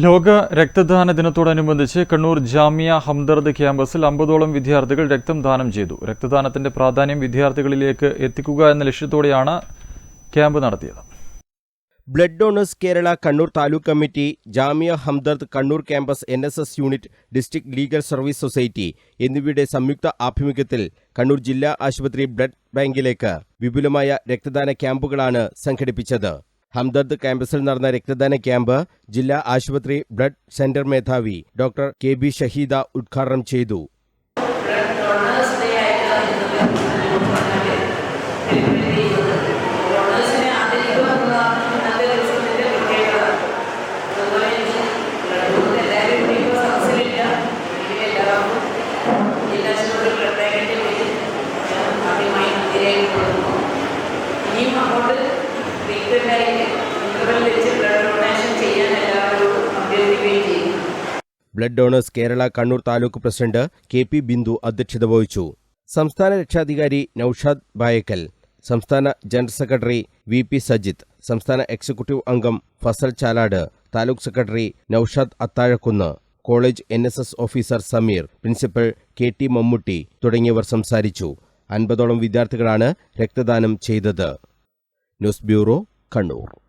ലോക രക്തദാന ദിനത്തോടനുബന്ധിച്ച് കണ്ണൂർ ജാമിയ ഹംദർദ് ക്യാമ്പസിൽ അമ്പതോളം വിദ്യാർത്ഥികൾ രക്തം ദാനം ചെയ്തു. രക്തദാനത്തിന്റെ പ്രാധാന്യം വിദ്യാർത്ഥികളിലേക്ക് എത്തിക്കുക എന്ന ലക്ഷ്യത്തോടെയാണ് ക്യാമ്പ് നടത്തിയത്. Blood donors Kerala Kannur taluk committee Jamia Hamdard Kannur campus N S S unit district legal service society എന്നിവയുടെ സംയുക്ത ആഭിമുഖ്യത്തിൽ കണ്ണൂർ ജില്ലാ ആശുപത്രി ബ്ലഡ് ബാങ്കിലേക്ക് വിപുലമായ രക്തദാന ക്യാമ്പുകളാണ് സംഘടിപ്പിച്ചത്. ഹംദർദ് ക്യാമ്പസിൽ നടന്ന രക്തദാന ക്യാമ്പ് ജില്ലാ ആശുപത്രി ബ്ലഡ് സെന്റർ മേധാവി ഡോക്ടർ കെ ബി ഷഹീദ ഉദ്ഘാടനം ചെയ്തു ബ്ലഡ് ചെയ്യാൻ blood donors Kerala Kannur taluk president K P Bindu അധ്യക്ഷത വഹിച്ചു. സംസ്ഥാന രക്ഷാധികാരി നൌഷാദ് ബായക്കൽ സംസ്ഥാന general secretary V P Sajith സംസ്ഥാന എക്സിക്യൂട്ടീവ് അംഗം Fasal Chalad taluk secretary Naushad Athazhakunnu college N officer Sameer principal K T Mammootty തുടങ്ങിയവർ സംസാരിച്ചു. അൻപതോളം വിദ്യാർത്ഥികളാണ് രക്തദാനം ചെയ്തത്. News bureau Kannur.